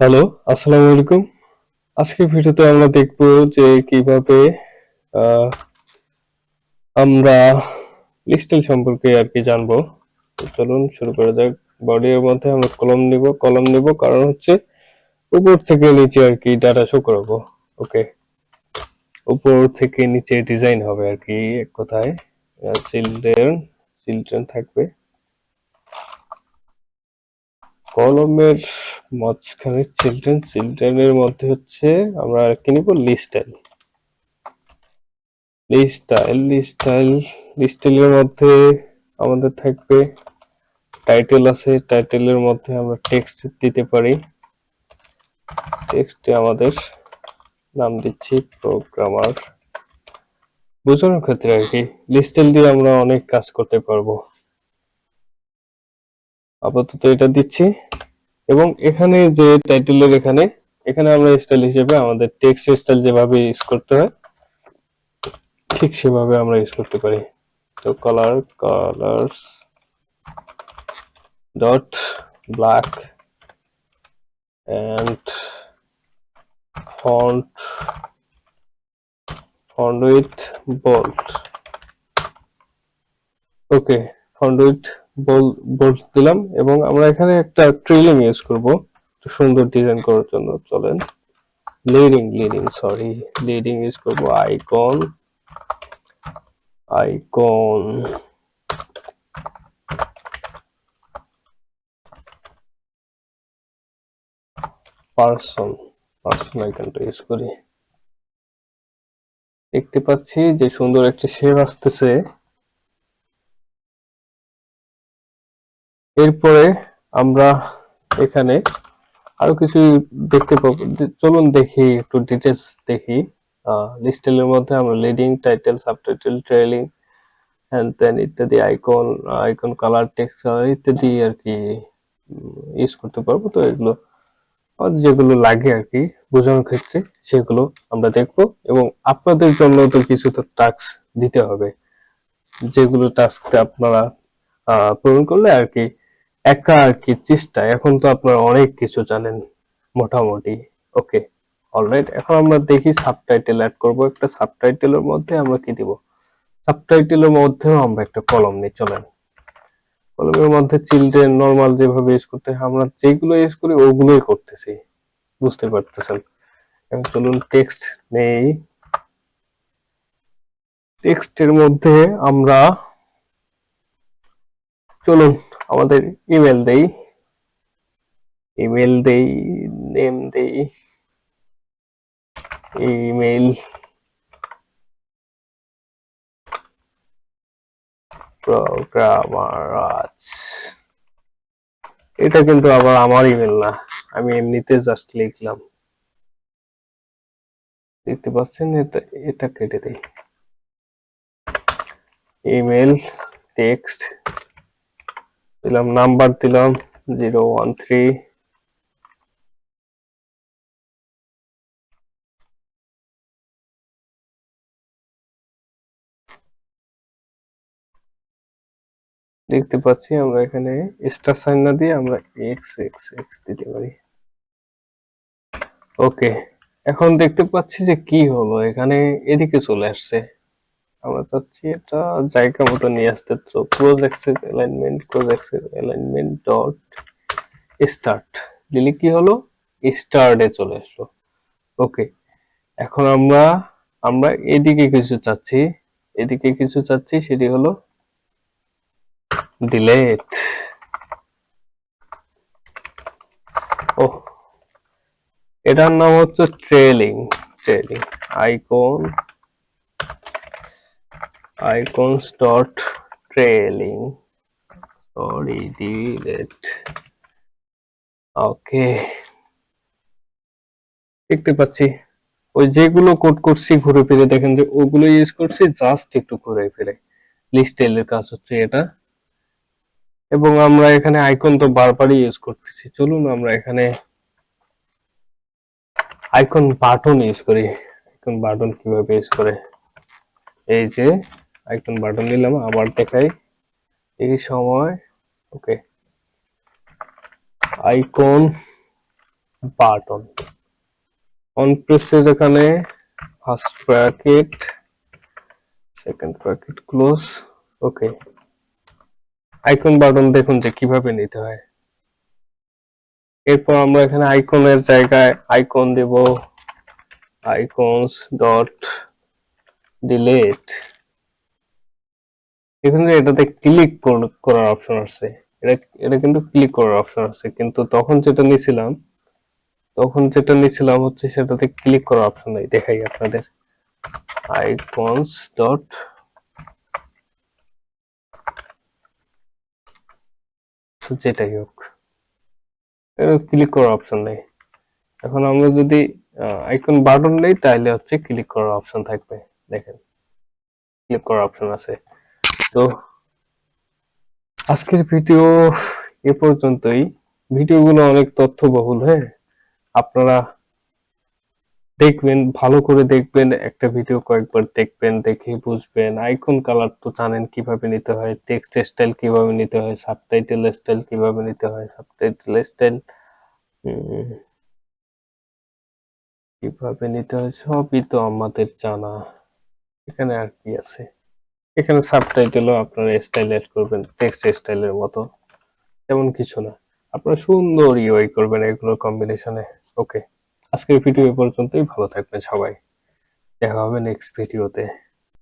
Hello আসসালামু আলাইকুম। আজকের ভিডিওতে আমরা দেখব যে কীভাবে আমরা লিস্টেল সম্পর্কে আর কি জানব। চলুন শুরু করে যাক। বডির মধ্যে আমরা কলম নিব কলম নিব কারণ হচ্ছে উপর থেকে নিচে আর কি ডাটা শো করব। ওকে উপর থেকে নিচে ডিজাইন হবে আর কি এক কথায়। চিলড্রেন চিলড্রেন থাকবে। কলমের মাঝখানে চিলড্রেন, চিলড্রেনের মধ্যে হচ্ছে আমরা কি নিব লিস্টাইল লিস্টাইল লিস্টাইল লিস্টাইলের মধ্যে আমাদের থাকবে টাইটেল আছে, টাইটেলের মধ্যে আমরা টেক্সট দিতে পারি। টেক্সটে আমাদের নাম দিচ্ছি প্রোগ্রামার। বোঝানোর ক্ষেত্রে আর কি লিস্টাইল দিয়ে আমরা অনেক কাজ করতে পারব। আপাতত এটা দিচ্ছি। এবং এখানে যে টাইটেলের এখানে এখানে আমরা স্টাইল হিসেবে আমাদের টেক্সট স্টাইল যেভাবে ইউজ করতে হয়, ঠিক সেভাবে আমরা ইউজ করতে পারি। তো colour colours dot black and font font with bold okay font with bold দিলাম এবং আমরা এখানে একটা ট্রেলিং ইউজ করব। সুন্দর ডিজাইন করার জন্য চলেন। Leading leading sorry leading use করব আইকন আইকন পার্সন পার্সন আইকনটা ইউজ করি। দেখতে পাচ্ছি যে সুন্দর একটা শেপ আসতেছে। এরপরে আমরা এখানে আরও কিছু দেখতে পাবো। চলুন দেখি, একটু ডিটেলস দেখি। লিস্টেলের মধ্যে আমরা লিডিং টাইটেল সাবটাইটেল ট্রেলিং হ্যান্ড ত্যান ইত্যাদি আইকন আইকন কালার টেক্সট ইত্যাদি আর কি ইউজ করতে পারব। তো এগুলো যেগুলো লাগে আর কি বোঝানোর ক্ষেত্রে সেগুলো আমরা দেখব। এবং আপনাদের জন্য তো কিছু তো টাস্ক দিতে হবে, যেগুলো টাস্কতে আপনারা পূরণ করলে আর কি একা আর কি চেষ্টা। এখন তো আপনারা অনেক কিছু জানেন মোটামুটি। ওকে অলরাইট এখন আমরা দেখি সাবটাইটেল অ্যাড করব। একটা সাবটাইটেলের মধ্যে আমরা কি দিব? সাবটাইটেলের মধ্যেও আমরা একটা কলম নিই, চলেন। কলমের মধ্যে চিলড্রেন নর্মাল যেভাবে ইউজ করতে হয়, আমরা যেগুলো ইউজ করি ওগুলোই করতেছি। বুঝতে পারতেছেন? চলুন টেক্সট নেই। টেক্সটের মধ্যে আমরা চলুন আমাদের ইমেল দেই। ইমেল দেই নেম দেই। ইমেল প্রোগ্রামার এটা কিন্তু আবার আমার ইমেল না, আমি এমনিতে জাস্ট লিখলাম। দেখতে পাচ্ছেন? এটা এটা কেটে দেই। ইমেল টেক্সট দিলাম নাম্বার দিলাম জিরো ওয়ান থ্রি দেখতে পাচ্ছি আমরা এখানে স্টার সাইন না দিয়ে আমরা এক্স এক্স এক্স দিতে পারি। ওকে এখন দেখতে পাচ্ছি যে কি হলো, এখানে এদিকে চলে আসছে। আমরা চাচ্ছি এটা জায়গা মতো নিয়ে আসতে। তো cross axis alignment cross axis alignment dot start দিলে কি হলো? স্টার্টে চলে আসলো। ওকে এখন আমরা আমরা এদিকে কিছু চাচ্ছি। এদিকে কিছু চাচ্ছি, সেটি হলো ডিলেট ও এটার নাম হচ্ছে trailing trailing icon icons dot trailing. Sorry, delete okay দেখতে পাচ্ছি। ওই যেগুলো কোড করছি ঘুরে ফিরে দেখেন যে ওগুলো ইউজ করছি জাস্ট একটু ঘুরে ফিরে। লিস্টেলের কাজ হচ্ছে এটা। এবং আমরা এখানে আইকন তো বারবারই ইউজ করতেছি। চলুন আমরা এখানে আইকন বাটন ইউজ করি। আইকন বাটন কীভাবে ইউজ করে? এই যে আইকন বাটন নিলাম, আবার দেখাই। এই সময় ওকে আইকন বাটন অন প্রেসের এখানে first bracket second bracket close okay icon button দেখুন যে কীভাবে নিতে হয়। এরপর আমরা এখানে আইকনের জায়গায় আইকন দেব। আইকনস ডট ডিলেট এখানে এটাতে ক্লিক করার অপশন আছে, এটা এটা কিন্তু ক্লিক করার অপশন আছে, কিন্তু তখন যেটা নিছিলাম, তখন যেটা নিছিলাম হচ্ছে সেটাতে ক্লিক করার অপশন নেই। দেখাই আপনাদের। আইকনস ডট যেটাই হোক ক্লিক করার অপশন নেই। এখন আমরা যদি আইকন বাটন নেই তাহলে হচ্ছে ক্লিক করার অপশন থাকবে। দেখেন ক্লিক করার অপশন আছে। তো আজকের ভিডিও এ পর্যন্তই। ভিডিওগুলো অনেক তথ্যবহুল হ্যাঁ? আপনারা দেখবেন, ভালো করে দেখবেন, একটা ভিডিও কয়েকবার দেখবেন, দেখে বুঝবেন। আইকন কালার তো জানেন কীভাবে নিতে হয় টেক্সট স্টাইল কীভাবে নিতে হয় সাবটাইটেল স্টাইল কীভাবে নিতে হয় সাবটাইটেল স্টাইল কীভাবে নিতে হয়, সবই তো আমাদের জানা। এখানে আর কি আছে? এখানে সাবটাইটেলও আপনারা স্টাইল এড করবেন টেক্সট স্টাইলের মতো, তেমন কিছু না। আপনারা সুন্দর ইউআই করবেন এগুলোর কম্বিনেশনে ওকে আজকের ভিডিও এ পর্যন্তই, ভালো থাকবেন সবাই। দেখা হবে নেক্সট ভিডিওতে